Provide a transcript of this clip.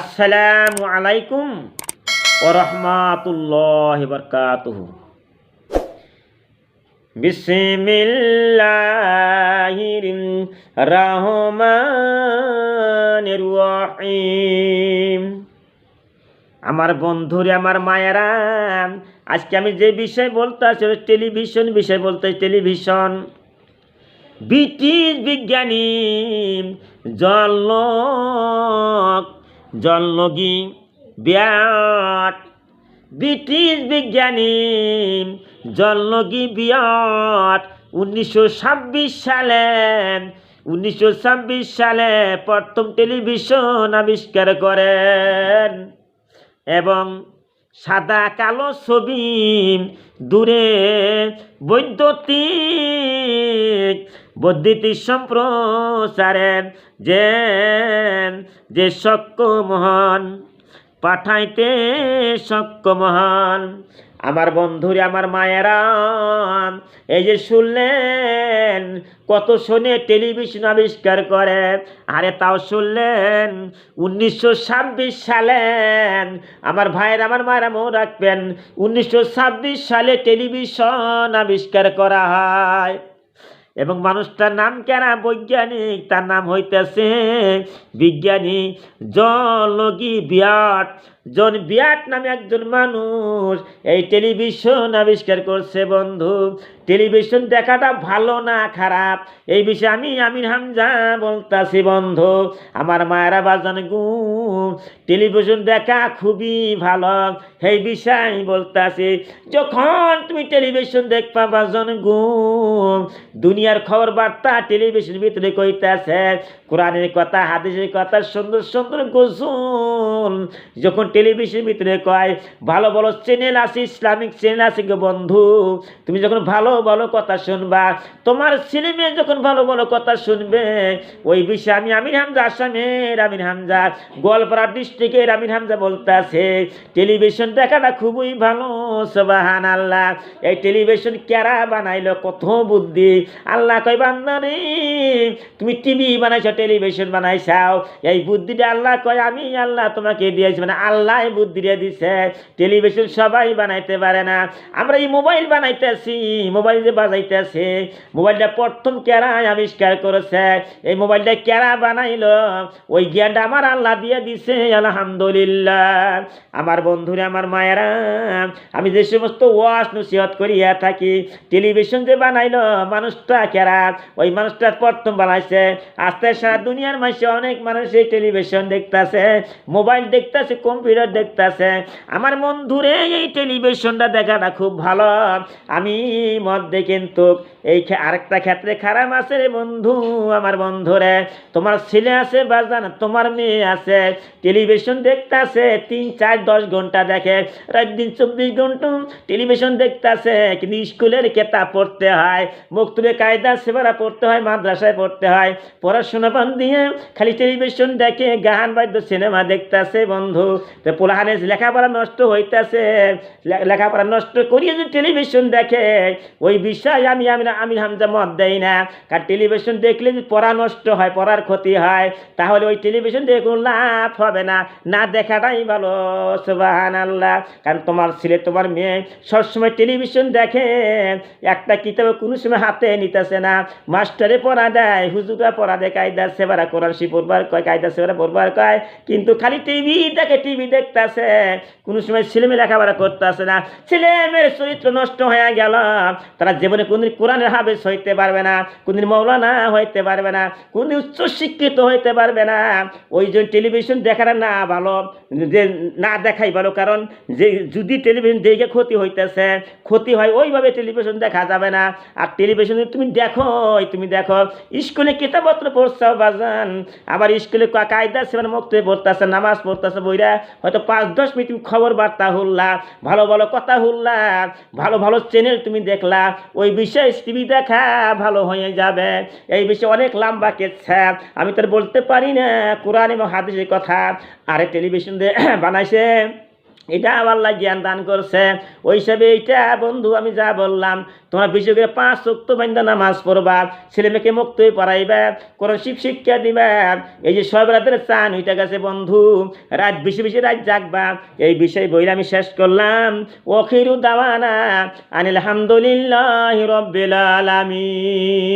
আসসালামু আলাইকুম ও রহমাতুল্লাহ বরকাতুহ। বিসমিল্লাহির রহমানির রহিম। আমার বন্ধুরে, আমার মায়েরা, আজকে আমি যে বিষয় বলতে আসি টেলিভিশন বিষয় বলতে টেলিভিশন। ব্রিটিশ বিজ্ঞানী জলক জলগি বিয়াট। ব্রিটিশ বিজ্ঞানী জলগি বিয়াট উনিশশো ছাব্বিশ সালে। উনিশশো ছাব্বিশ সালে প্রথম টেলিভিশন আবিষ্কার করেন এবং সাদা কালো ছবি দূরে বৈদ্যুতিক বৈদ্যুতিক সম্প্রচারে যে যে সক্য মহান, পাঠাইতে সক্য মহান। আমার বন্ধুরে, আমার মায়েরা, এই যে শুনলেন, কত শোনে টেলিভিশন আবিষ্কার করে। আরে তাও শুনলেন, উনিশশো ছাব্বিশ সালে আমার ভাইয়ের, আমার মায়েরা মনে রাখবেন, উনিশশো ছাব্বিশ সালে টেলিভিশন আবিষ্কার করা হয়। এবং মানুষটার নাম কেনা বৈজ্ঞানিক। তার নাম হইতেছে বিজ্ঞানী জলগি বিয়াট। জন বিয়াট নামে একজন মানুষ, এই টেলিভিশন আবিষ্কার করছে বন্ধু। টেলিভিশন দেখাটা ভালো না খারাপ? এই বিষয়ে আমি আমির হামজা বলতাছি বন্ধু। আমার মায়েরা বাজান গু, টেলিভিশন দেখা খুবই ভালো। এই বিষয় বলতাছি, যখন তুমি টেলিভিশন দেখবা বাজন গু, দুনিয়ার খবর বার্তা টেলিভিশন ভিতরে কইতাছে, কোরআনের কথা, হাদিসের কথা, সুন্দর সুন্দর গোসল যখন টেলিভিশন ভিতরে কয়, ভালো ভালো চ্যানেল আছে, ইসলামিক চ্যানেল আছে গো বন্ধু। তুমি যখন ভালো ভালো কথা শুনবা, তোমার ছেলে মেয়ে যখন ভালো ভালো কথা শুনবে, ওই বিষয়ে আমি আমির হামজা আসামের আমির হামজা, গোয়ালপাড়া ডিস্ট্রিক্টের আমির হামজা বলতেছে টেলিভিশন দেখাটা খুবই ভালো সবাহান আল্লাহ এই টেলিভিশন কেরা বানাইলো, কত বুদ্ধি। আল্লাহ কয় বান্দারে তুমি টিভি বানাইছো টেলিভিশন বানাইছাও। এই বুদ্ধিটা আল্লাহ কয়, আমি আল্লাহ তোমাকে দিয়েছি মানে আল্লাহ এই বুদ্ধিটা দিছে। টেলিভিশন সবাই বানাইতে পারে না। আমরা এই মোবাইল বানাইতেছি, মোবাইল যে বাজাইতেছে, মোবাইলটা প্রথম কেরা আবিষ্কার করেছে? এই মোবাইলটা কেরা বানাইলো? ওই জ্ঞানটা আমার আল্লাহ দিয়ে দিছে, আলহামদুলিল্লাহ। আমার বন্ধুরা, আমার মায়েরা, আমি যে সমস্ত ওয়াশ নসিহত করিয়া থাকি, টেলিভিশন যে বানাইলো, মানুষটা কেরা? ওই মানুষটা প্রথম বানাইছে। আস্তে সারা দুনিয়ার মাসে অনেক মানুষ এই টেলিভিশন দেখতাছে। মোবাইল দেখতাছে কম্পিউটার দেখতাছে। আমার বন্ধুরে এই টেলিভিশনটা দেখাটা খুব ভালো। আমি মধ্যে কিন্তু এই আরেকটা ক্ষেত্রে খারাপ আছে রে বন্ধু, আমার বন্ধুরে। তোমার ছেলে আছে বাজান, তোমার মেয়ে আছে। টেলিভিশন দেখতাছে, তিন, চার, দশ ঘণ্টা দেখে। রাত দিন চব্বিশ ঘণ্টা টেলিভিশন দেখতাছে, কিন্তু স্কুলের কেতাব পড়তে হয়, মক্তবে কায়দা সেবারা পড়তে হয়, মাদ্রাসায় পড়তে হয়। পড়াশোনা বান দিয়ে খালি টেলিভিশন দেখে গান বাদ্য সিনেমা দেখতাছে। বন্ধু। তো পোলাহানে লেখাপড়া নষ্ট হইতাছে। লেখাপড়া নষ্ট করিয়ে যে টেলিভিশন দেখে, ওই বিষয় আমি আমি আমি হামজা মত দেই না। কারণ টেলিভিশন দেখলে যদি পড়া নষ্ট হয়, পড়ার ক্ষতি হয়, তাহলে ওই টেলিভিশন দেখে কোনো লাভ হবে না। না দেখাটাই ভালো সুবাহান আল্লাহ কারণ তোমার ছেলে, তোমার মেয়ে সবসময় টেলিভিশন দেখে। একটা কিতাব কোনো সময় হাতে নিতেছে না। মাস্টারে পড়া দেয় হুজুরা পড়া দেয়, কায়দা সেবারা কোরআন শি পড়বার কয়, কায়দা সেবারা পড়বার কয়। কিন্তু খালি টিভি দেখে টিভি দেখতেছে, কোনো সময় ছেলে মেয়ে লেখাপড়া করতেছে না। ছেলে মেয়ের চরিত্র নষ্ট হয়ে গেল। তারা জীবনে কোনদিন কোরআনের হাবেস হইতে পারবে না, কোনদিন মৌলানা হইতে পারবে না, কোনদিন উচ্চ শিক্ষিত হইতে পারবে না। ওই জন্য টেলিভিশন দেখাটা না ভালো, যে না দেখাই ভালো। কারণ যে যদি টেলিভিশন দেখে ক্ষতি হইতেছে, ক্ষতি হয় ওইভাবে টেলিভিশন দেখা যাবে না। আর টেলিভিশনে তুমি দেখো তুমি দেখো, স্কুলে কিতাবপত্র পড়ছো, বাজান। আবার স্কুলে কায়দা সেখানে মুক্ত পড়তেছে, নামাজ পড়তেছে বইরা হয়তো পাঁচ, দশ মিনিট তুমি খবর বার্তা হল্লা, ভালো ভালো কথা হল্লা, ভালো ভালো চ্যানেল তুমি দেখলা, ওই বিষয়ে টিভি দেখা ভালো হয়ে যাবে। এই বিষয়ে অনেক লম্বা কেছে আমি তো বলতে পারি না, কোরআন এবং হাদিসের কথা আরে টেলিভিশন বানাইছে। এটা আল্লাহ জ্ঞান দান করছে। ওই হিসাবে এইটা, বন্ধু, আমি যা বললাম, তোমরা বিশেষ করে পাঁচ শক্ত বান্ধা নামাজ পড়বা, ছেলে মেয়েকে মুক্ত হয়ে পড়াইবা, কোরআন শিব শিক্ষা দিবা, এই যে সব রাতের চান, ওইটা গেছে, বন্ধু, রাত বেশি বেশি রাত জাগবা। এই বিষয় বইলে আমি শেষ করলাম। ওখিরু দাওয়ানা আনিল হামদুলিল্লাহ রব্বিল আলামিন।